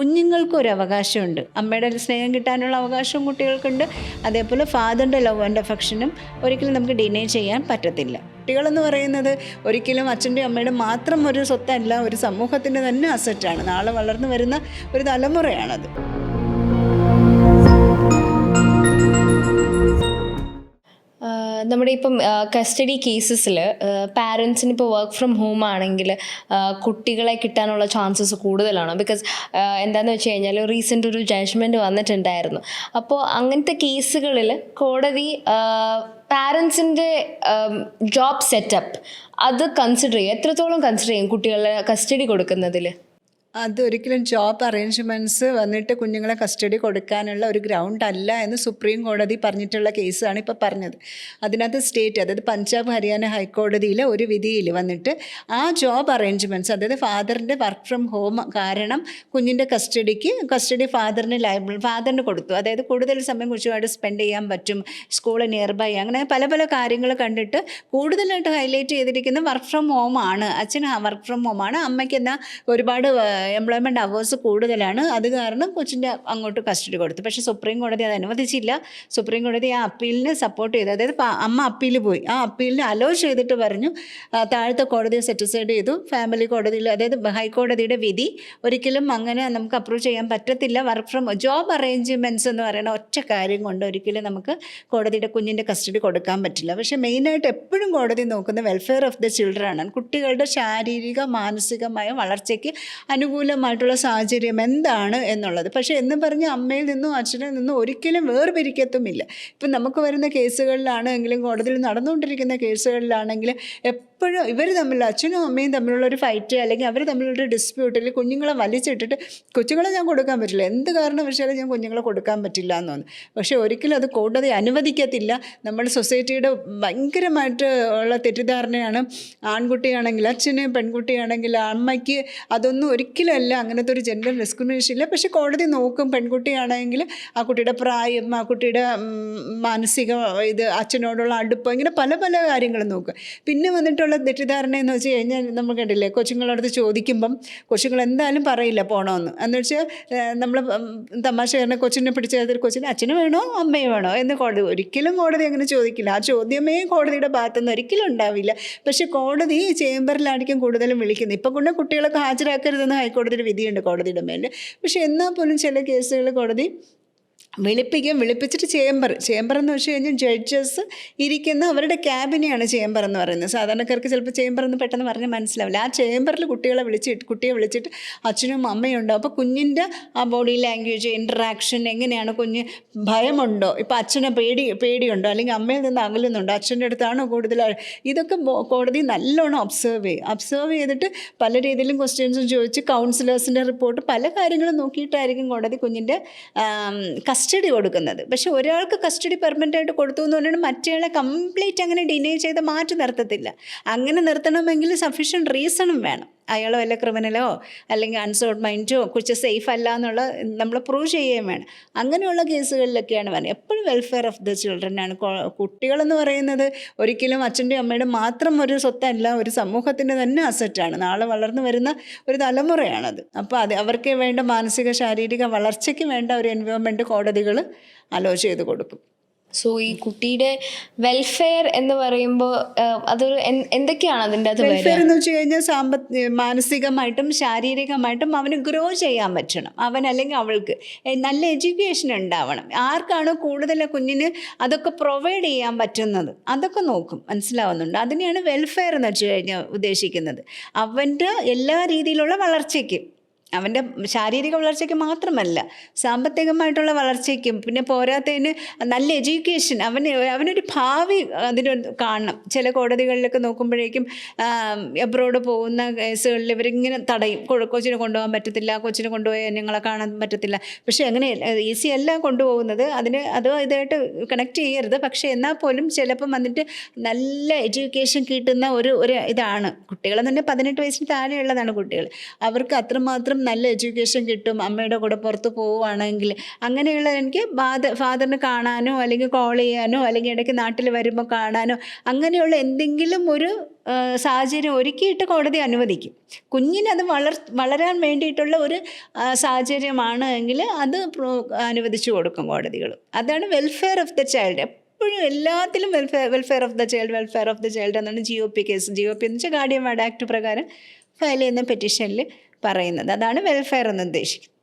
കുഞ്ഞുങ്ങൾക്കും ഒരു അവകാശമുണ്ട് അമ്മയുടെ സ്നേഹം കിട്ടാനുള്ള അവകാശവും കുട്ടികൾക്കുണ്ട്. അതേപോലെ ഫാദറിന്റെ ലവ് ആൻഡ് അഫക്ഷനും ഒരിക്കലും നമുക്ക് ഡിനൈ ചെയ്യാൻ പറ്റത്തില്ല. കുട്ടികളെന്ന് പറയുന്നത് ഒരിക്കലും അച്ഛന്റെയും അമ്മയുടെ മാത്രം ഒരു സ്വത്തല്ല ഒരു സമൂഹത്തിന്റെ തന്നെ അസറ്റാണ് നാളെ വളർന്നു വരുന്ന ഒരു തലമുറയാണത്. നമ്മുടെ ഇപ്പം കസ്റ്റഡി കേസസിൽ പാരൻസിന് ഇപ്പോൾ വർക്ക് ഫ്രം ഹോം ആണെങ്കിൽ കുട്ടികളെ കിട്ടാനുള്ള ചാൻസസ് കൂടുതലാണ്. ബിക്കോസ് എന്താണെന്ന് വെച്ച് കഴിഞ്ഞാൽ റീസെന്റ് ഒരു ജഡ്ജ്മെന്റ് വന്നിട്ടുണ്ടായിരുന്നു. അപ്പോൾ അങ്ങനത്തെ കേസുകളിൽ കോടതി പാരൻസിന്റെ ജോബ് സെറ്റപ്പ് അത് കൺസിഡർ ചെയ്യും. എത്രത്തോളം കൺസിഡർ ചെയ്യും കുട്ടികളെ കസ്റ്റഡി കൊടുക്കുന്നതിൽ അത് ഒരിക്കലും ജോബ് അറേഞ്ച്മെന്റ്സ് വന്നിട്ട് കുഞ്ഞുങ്ങളെ കസ്റ്റഡി കൊടുക്കാനുള്ള ഒരു ഗ്രൗണ്ട് അല്ല എന്ന് സുപ്രീം കോടതി പറഞ്ഞിട്ടുള്ള കേസാണ് ഇപ്പോൾ പറഞ്ഞത്. അതിനകത്ത് സ്റ്റേറ്റ് അതായത് പഞ്ചാബ് ഹരിയാന ഹൈക്കോടതിയിലെ ഒരു വിധിയിൽ വന്നിട്ട് ആ ജോബ് അറേഞ്ച്മെന്റ്സ് അതായത് ഫാദറിന്റെ വർക്ക് ഫ്രം ഹോം കാരണം കുഞ്ഞിന്റെ കസ്റ്റഡിക്ക് കസ്റ്റഡി ഫാദറിന് ലൈബിൾ ഫാദറിന് കൊടുത്തു. അതായത് കൂടുതൽ സമയം കുഞ്ഞുമായിട്ട് സ്പെൻഡ് ചെയ്യാൻ പറ്റും സ്കൂൾ നിയർ ബൈ അങ്ങനെ പല പല കാര്യങ്ങൾ കണ്ടിട്ട് കൂടുതലായിട്ട് ഹൈലൈറ്റ് ചെയ്തിരിക്കുന്നത് വർക്ക് ഫ്രം ഹോം ആണ്. അച്ഛന് വർക്ക് ഫ്രം ഹോം ആണ്. അമ്മയ്ക്ക് എന്നാൽ ഒരുപാട് എംപ്ലോയ്മെന്റ് അവേഴ്സ് കൂടുതലാണ്. അത് കാരണം കൊച്ചിന്റെ അങ്ങോട്ട് കസ്റ്റഡി കൊടുത്തു. പക്ഷേ സുപ്രീം കോടതി അത് അനുവദിച്ചില്ല. സുപ്രീം കോടതി ആ അപ്പീലിനെ സപ്പോർട്ട് ചെയ്തു. അതായത് അമ്മ അപ്പീൽ പോയി. ആ അപ്പീലിനെ അലോ ചെയ്തിട്ട് പറഞ്ഞു താഴത്തെ കോടതിയെ സെറ്റിസൈഡ് ചെയ്തു. ഫാമിലി കോടതിയിൽ അതായത് ഹൈക്കോടതിയുടെ വിധി ഒരിക്കലും അങ്ങനെ നമുക്ക് അപ്രൂവ് ചെയ്യാൻ പറ്റത്തില്ല. വർക്ക് ഫ്രം ജോബ് അറേഞ്ച്മെന്റ്സ് എന്ന് പറയുന്ന ഒറ്റ കാര്യം കൊണ്ട് ഒരിക്കലും നമുക്ക് കോടതിയുടെ കുഞ്ഞിന്റെ കസ്റ്റഡി കൊടുക്കാൻ പറ്റില്ല. പക്ഷേ മെയിനായിട്ട് എപ്പോഴും കോടതി നോക്കുന്ന വെൽഫെയർ ഓഫ് ദ ചിൽഡ്രൻ ആണ്. കുട്ടികളുടെ ശാരീരിക മാനസികമായ വളർച്ചയ്ക്ക് അനുകൂലമായിട്ടുള്ള സാഹചര്യം എന്താണ് എന്നുള്ളത്. പക്ഷേ എന്ന് പറഞ്ഞ് അമ്മയിൽ നിന്നും അച്ഛനിൽ നിന്നും ഒരിക്കലും വേർപിരിക്കത്തുമില്ല. ഇപ്പം നമുക്ക് വരുന്ന കേസുകളിലാണെങ്കിലും കോടതിയിൽ നടന്നുകൊണ്ടിരിക്കുന്ന കേസുകളിലാണെങ്കിൽ എപ്പോഴും ഇവർ തമ്മിൽ അച്ഛനും അമ്മയും തമ്മിലുള്ള ഒരു ഫൈറ്റ് അല്ലെങ്കിൽ അവർ തമ്മിലുള്ള ഒരു ഡിസ്പ്യൂട്ടിൽ കുഞ്ഞുങ്ങളെ വലിച്ചിട്ടിട്ട് കൊച്ചുങ്ങളെ ഞാൻ കൊടുക്കാൻ പറ്റില്ല. എന്ത് കാരണവശാലും ഞാൻ കുഞ്ഞുങ്ങളെ കൊടുക്കാൻ പറ്റില്ല എന്ന് പക്ഷേ ഒരിക്കലും അത് കോടതി അനുവദിക്കത്തില്ല. നമ്മുടെ സൊസൈറ്റിയുടെ ഭയങ്കരമായിട്ട് ഉള്ള തെറ്റിദ്ധാരണയാണ് ആൺകുട്ടിയാണെങ്കിൽ അച്ഛന് പെൺകുട്ടിയാണെങ്കിൽ അമ്മയ്ക്ക് അതൊന്നും ഒരിക്കലല്ല അങ്ങനത്തെ ഒരു ജെൻഡർ ഡിസ്ക്രിമിനേഷൻ ഇല്ല. പക്ഷേ കോടതി നോക്കും പെൺകുട്ടിയാണെങ്കിൽ ആ കുട്ടിയുടെ പ്രായം ആ കുട്ടിയുടെ മാനസിക ഇത് അച്ഛനോടുള്ള അടുപ്പം ഇങ്ങനെ പല പല കാര്യങ്ങളും നോക്കും. പിന്നെ വന്നിട്ടുള്ള തെറ്റിദ്ധാരണ എന്ന് വെച്ച് കഴിഞ്ഞാൽ നമ്മൾ കണ്ടില്ലേ കൊച്ചുങ്ങളടുത്ത് ചോദിക്കുമ്പം കൊച്ചുങ്ങൾ എന്തായാലും പറയില്ല പോകണമെന്ന് എന്ന് വെച്ചാൽ നമ്മൾ തമാശ കാരണം കൊച്ചിനെ പിടിച്ചതിൽ കൊച്ചിന് അച്ഛന് വേണോ അമ്മയെ വേണോ എന്ന് കോടതി ഒരിക്കലും കോടതി അങ്ങനെ ചോദിക്കില്ല. ആ ചോദ്യമേ കോടതിയുടെ ഭാഗത്തുനിന്ന് ഒരിക്കലും ഉണ്ടാവില്ല. പക്ഷേ കോടതി ചേംബറിലായിരിക്കും കൂടുതലും വിളിക്കുന്നത്. ഇപ്പം കൊണ്ട് കുട്ടികളൊക്കെ ഹാജരാക്കരുതെന്ന് ഹൈക്കോടതിയുടെ വിധിയുണ്ട് കോടതിയുടെ മേൽ പക്ഷേ എന്നാൽ പോലും ചില കേസുകൾ കോടതി വിളിപ്പിക്കും വിളിപ്പിച്ചിട്ട് ചേംബർ. ചേംബർ എന്ന് വെച്ച് കഴിഞ്ഞാൽ ജഡ്ജസ് ഇരിക്കുന്ന അവരുടെ ക്യാബിനെയാണ് ചേംബർ എന്ന് പറയുന്നത്. സാധാരണക്കാർക്ക് ചിലപ്പോൾ ചേംബർ എന്ന് പെട്ടെന്ന് പറഞ്ഞാൽ മനസ്സിലാവില്ല. ആ ചേംബറിൽ കുട്ടികളെ വിളിച്ചിട്ട് കുട്ടിയെ വിളിച്ചിട്ട് അച്ഛനും അമ്മയും ഉണ്ടോ. അപ്പോൾ കുഞ്ഞിന്റെ ആ ബോഡി ലാംഗ്വേജ് ഇൻട്രാക്ഷൻ എങ്ങനെയാണ് കുഞ്ഞ് ഭയമുണ്ടോ? ഇപ്പോൾ അച്ഛനെ പേടി പേടിയുണ്ടോ? അല്ലെങ്കിൽ അമ്മയിൽ നിന്ന് അകലുന്നുണ്ടോ? അച്ഛന്റെ അടുത്താണോ കൂടുതൽ ഇതൊക്കെ കോടതി നല്ലോണം ഒബ്സേർവ് ചെയ്യും. ഒബ്സേർവ് ചെയ്തിട്ട് പല രീതിയിലും ക്വസ്റ്റ്യൻസും ചോദിച്ച് കൗൺസിലേഴ്സിന്റെ റിപ്പോർട്ട് പല കാര്യങ്ങളും നോക്കിയിട്ടായിരിക്കും കോടതി കുഞ്ഞിന്റെ കസ്റ്റഡി കൊടുക്കുന്നത്. പക്ഷേ ഒരാൾക്ക് കസ്റ്റഡി പെർമനന്റ് ആയിട്ട് കൊടുത്തു എന്ന് പറഞ്ഞാൽ മറ്റേയാളെ കംപ്ലീറ്റ് അങ്ങനെ ഡിനൈ ചെയ്ത് മാറ്റി നിർത്തത്തില്ല. അങ്ങനെ നിർത്തണമെങ്കിൽ സഫീഷ്യന്റ് റീസണും വേണം. അയാൾ വല്ല ക്രിമിനലോ അല്ലെങ്കിൽ അൺസോൾഡ് മൈൻഡോ കുറിച്ച് സേഫ് അല്ല എന്നുള്ള നമ്മൾ പ്രൂവ് ചെയ്യുകയും വേണം. അങ്ങനെയുള്ള കേസുകളിലൊക്കെയാണ് പറയുന്നത് എപ്പോഴും വെൽഫെയർ ഓഫ് ദ കൊ- കുട്ടികളെന്ന് പറയുന്നത് ഒരിക്കലും അച്ഛന്റെയും അമ്മയുടെ മാത്രം ഒരു സ്വത്തല്ല ഒരു സമൂഹത്തിന്റെ തന്നെ അസറ്റാണ് നാളെ വളർന്നു വരുന്ന ഒരു തലമുറയാണത്. അപ്പോൾ അത് അവർക്ക് വേണ്ട മാനസിക ശാരീരിക വളർച്ചയ്ക്ക് വേണ്ട ഒരു എൻവയോൺമെന്റ് കോടതികൾ അലോ ചെയ്ത് കൊടുക്കും. സോ ഈ കുട്ടിയുടെ വെൽഫെയർ എന്ന് പറയുമ്പോൾ അതൊരു എന്തൊക്കെയാണ് അതിന്റെ അത് വെൽഫെയർ എന്ന് വെച്ച് കഴിഞ്ഞാൽ സാമ്പത്തിക മാനസികമായിട്ടും ശാരീരികമായിട്ടും അവന് ഗ്രോ ചെയ്യാൻ പറ്റണം. അവൻ അല്ലെങ്കിൽ അവൾക്ക് നല്ല എഡ്യൂക്കേഷൻ ഉണ്ടാവണം. ആർക്കാണോ കൂടുതൽ കുഞ്ഞിന് അതൊക്കെ പ്രൊവൈഡ് ചെയ്യാൻ പറ്റുന്നത്? അതൊക്കെ നോക്കും. മനസ്സിലാവുന്നുണ്ട്? അതിനെയാണ് വെൽഫെയർ എന്ന് വെച്ച് കഴിഞ്ഞാൽ ഉദ്ദേശിക്കുന്നത്. അവന്റെ എല്ലാ രീതിയിലുള്ള വളർച്ചയ്ക്കും. അവന്റെ ശാരീരിക വളർച്ചയ്ക്ക് മാത്രമല്ല സാമ്പത്തികമായിട്ടുള്ള വളർച്ചയ്ക്കും പിന്നെ പോരാത്തതിന് നല്ല എഡ്യൂക്കേഷൻ അവന് അവനൊരു ഭാവി അതിന് കാണണം. ചില കോടതികളിലൊക്കെ നോക്കുമ്പോഴേക്കും എബ്രോഡ് പോകുന്ന കേസുകളിൽ ഇവരിങ്ങനെ തടയും. കൊച്ചിന് കൊണ്ടുപോകാൻ പറ്റത്തില്ല കൊച്ചിനെ കൊണ്ടുപോയാൽ ഞങ്ങളെ കാണാൻ പറ്റത്തില്ല. പക്ഷേ അങ്ങനെ ഈസി അല്ല കൊണ്ടുപോകുന്നത്. അതിന് അത് ഇതായിട്ട് കണക്ട് ചെയ്യരുത്. പക്ഷേ എന്നാൽ പോലും ചിലപ്പം വന്നിട്ട് നല്ല എഡ്യൂക്കേഷൻ കിട്ടുന്ന ഒരു ഒരു ഇതാണ്. കുട്ടികളെന്ന് പറഞ്ഞാൽ പതിനെട്ട് വയസ്സിന് താഴെയുള്ളതാണ് കുട്ടികൾ. അവർക്ക് അത്രമാത്രം കുഞ്ഞുങ്ങൾക്കും നല്ല എഡ്യൂക്കേഷൻ കിട്ടും അമ്മയുടെ കൂടെ പുറത്ത് പോവുകയാണെങ്കിൽ അങ്ങനെയുള്ള എനിക്ക് ഫാദർ ഫാദറിന് കാണാനോ അല്ലെങ്കിൽ കോൾ ചെയ്യാനോ അല്ലെങ്കിൽ ഇടയ്ക്ക് നാട്ടിൽ വരുമ്പോൾ കാണാനോ അങ്ങനെയുള്ള എന്തെങ്കിലും ഒരു സാഹചര്യം ഒരുക്കിയിട്ട് കോടതി അനുവദിക്കും. കുഞ്ഞിനത് വളർ വളരാൻ വേണ്ടിയിട്ടുള്ള ഒരു സാഹചര്യമാണ് എങ്കിൽ അത് അനുവദിച്ചു കൊടുക്കും കോടതികൾ. അതാണ് വെൽഫെയർ ഓഫ് ദ ചൈൽഡ് എപ്പോഴും എല്ലാത്തിലും welfare welfare of the child welfare of the child എന്നാണ് G O P case G O P എന്ന് വെച്ചാൽ ഗാർഡിയൻ വാർഡ് ആക്ട് പ്രകാരം ഫയൽ ചെയ്യുന്ന പെറ്റീഷനിൽ പറയുന്നത്. അതാണ് വെൽഫെയർ എന്ന് ഉദ്ദേശിക്കുന്നത്.